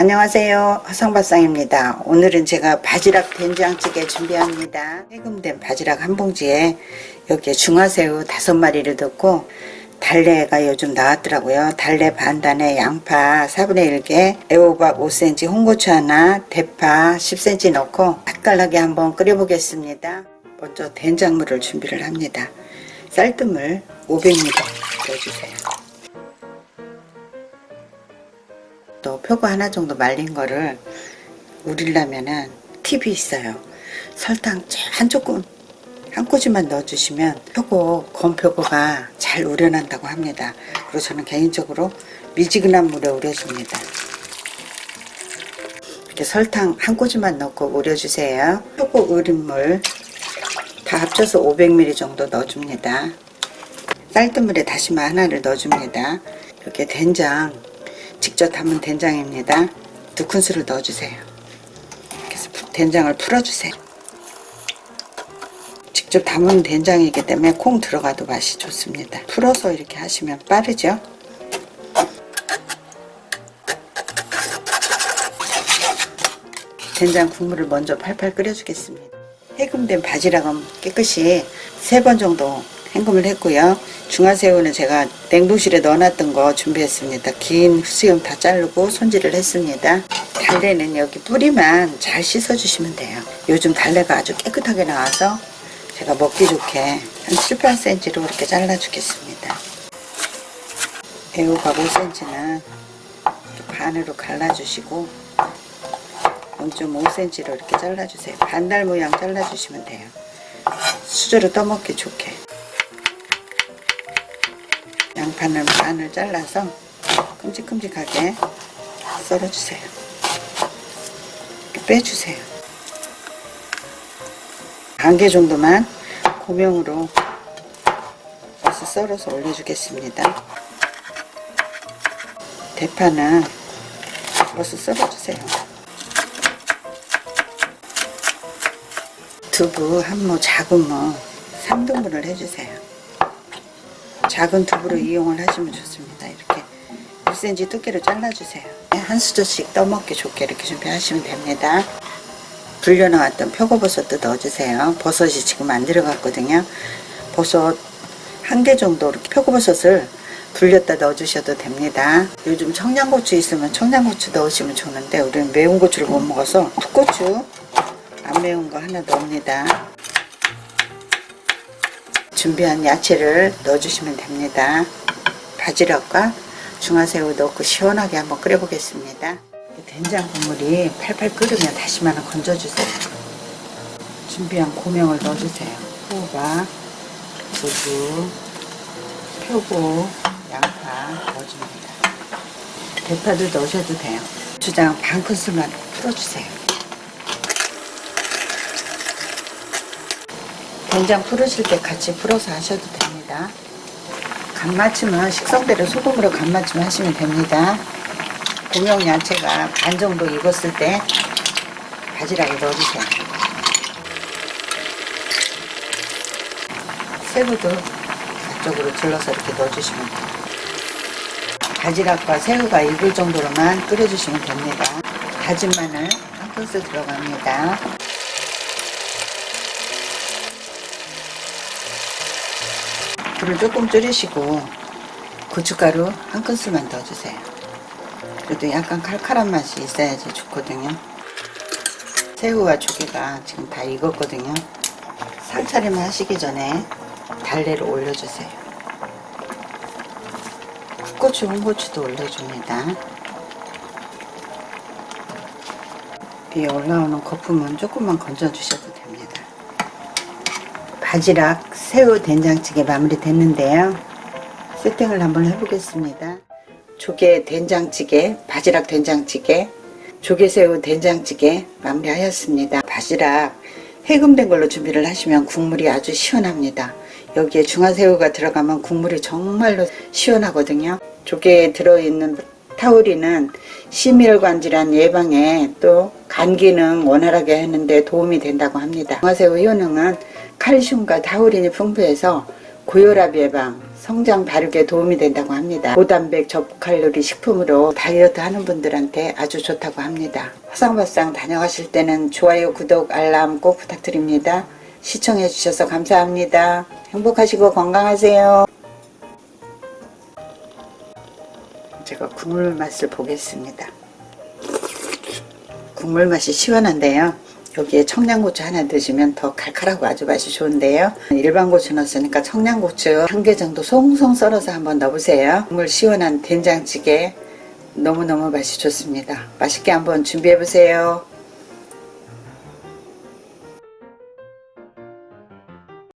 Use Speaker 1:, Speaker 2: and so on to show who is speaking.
Speaker 1: 안녕하세요. 화성밥상입니다. 오늘은 제가 바지락 된장찌개 준비합니다. 해금된 바지락 한 봉지에 여기에 중화새우 다섯 마리를 넣고 달래가 요즘 나왔더라고요. 달래 반 단에 양파 4분의 1개, 애호박 5cm, 홍고추 하나, 대파 10cm 넣고 맛깔나게 한번 끓여 보겠습니다. 먼저 된장물을 준비를 합니다. 쌀뜨물 500ml 넣어주세요. 또 표고 하나 정도 말린 거를 우리려면은 팁이 있어요. 설탕 한 조금 한 꼬집만 넣어주시면 표고 건표고가 잘 우려난다고 합니다. 그리고 저는 개인적으로 미지근한 물에 우려줍니다. 이렇게 설탕 한 꼬집만 넣고 우려주세요. 표고 우린 물 다 합쳐서 500ml 정도 넣어줍니다. 쌀뜨물에 다시마 하나를 넣어줍니다. 이렇게 된장 직접 담은 된장입니다. 두 큰술을 넣어주세요. 해서 된장을 풀어주세요. 직접 담은 된장이기 때문에 콩 들어가도 맛이 좋습니다. 풀어서 이렇게 하시면 빠르죠. 된장 국물을 먼저 팔팔 끓여주겠습니다. 해금된 바지락은 깨끗이 세 번 정도 헹굼을 했고요. 중화새우는 제가 냉동실에 넣어놨던 거 준비했습니다. 긴 수염 다 자르고 손질을 했습니다. 달래는 여기 뿌리만 잘 씻어주시면 돼요. 요즘 달래가 아주 깨끗하게 나와서 제가 먹기 좋게 한 7, 8cm로 이렇게 잘라주겠습니다. 애호박 5cm는 반으로 갈라주시고 0.5cm로 이렇게 잘라주세요. 반달 모양 잘라주시면 돼요. 수저로 떠먹기 좋게. 양파는 반을 잘라서 큼직큼직하게 썰어주세요. 빼주세요. 반 개 정도만 고명으로 버섯 썰어서 올려주겠습니다. 대파는 버섯 썰어주세요. 두부 한 모 작은 모 3등분을 해주세요. 작은 두부로 이용을 하시면 좋습니다. 이렇게 1cm 두께로 잘라주세요. 한 수저씩 떠먹기 좋게 이렇게 준비하시면 됩니다. 불려나왔던 표고버섯도 넣어주세요. 버섯이 지금 안 들어갔거든요. 버섯 한 개 정도 이렇게 표고버섯을 불렸다 넣어주셔도 됩니다. 요즘 청양고추 있으면 청양고추 넣으시면 좋은데 우리는 매운 고추를 못 먹어서 풋고추 안 매운 거 하나 넣습니다. 준비한 야채를 넣어주시면 됩니다. 바지락과 중화새우 넣고 시원하게 한번 끓여보겠습니다. 된장 국물이 팔팔 끓으면 다시마는 건져주세요. 준비한 고명을 넣어주세요. 호박, 두부, 표고, 양파 넣어줍니다. 대파도 넣으셔도 돼요. 주장 반 큰술만 풀어주세요. 된장 풀으실 때 같이 풀어서 하셔도 됩니다. 간 맞춤은 식성대로 소금으로 간 맞춤 하시면 됩니다. 공용 야채가 반 정도 익었을 때 바지락을 넣어주세요. 새우도 앞쪽으로 둘러서 이렇게 넣어주시면 돼요. 바지락과 새우가 익을 정도로만 끓여주시면 됩니다. 다진 마늘 한 큰술 들어갑니다. 불을 조금 줄이시고 고춧가루 한 큰술만 넣어주세요. 그래도 약간 칼칼한 맛이 있어야지 좋거든요. 새우와 조개가 지금 다 익었거든요. 살차림을 하시기 전에 달래를 올려주세요. 풋고추, 홍고추도 올려줍니다. 위에 올라오는 거품은 조금만 건져주셔도 됩니다. 바지락, 새우 된장찌개 마무리 됐는데요. 세팅을 한번 해보겠습니다. 조개 된장찌개, 바지락 된장찌개, 조개새우 된장찌개 마무리하였습니다. 바지락 해금된 걸로 준비를 하시면 국물이 아주 시원합니다. 여기에 중화새우가 들어가면 국물이 정말로 시원하거든요. 조개에 들어있는 타우린은 심혈관 질환 예방에 또 간 기능 원활하게 하는데 도움이 된다고 합니다. 중화새우 효능은 칼슘과 타우린이 풍부해서 고혈압 예방, 성장 발육에 도움이 된다고 합니다. 고단백 저칼로리 식품으로 다이어트 하는 분들한테 아주 좋다고 합니다. 화상발상 다녀가실 때는 좋아요, 구독, 알람 꼭 부탁드립니다. 시청해 주셔서 감사합니다. 행복하시고 건강하세요. 제가 국물 맛을 보겠습니다. 국물 맛이 시원한데요. 여기에 청양고추 하나 드시면 더 칼칼하고 아주 맛이 좋은데요. 일반 고추 넣었으니까 청양고추 한 개 정도 송송 썰어서 한번 넣어보세요. 국물 시원한 된장찌개 너무너무 맛이 좋습니다. 맛있게 한번 준비해보세요.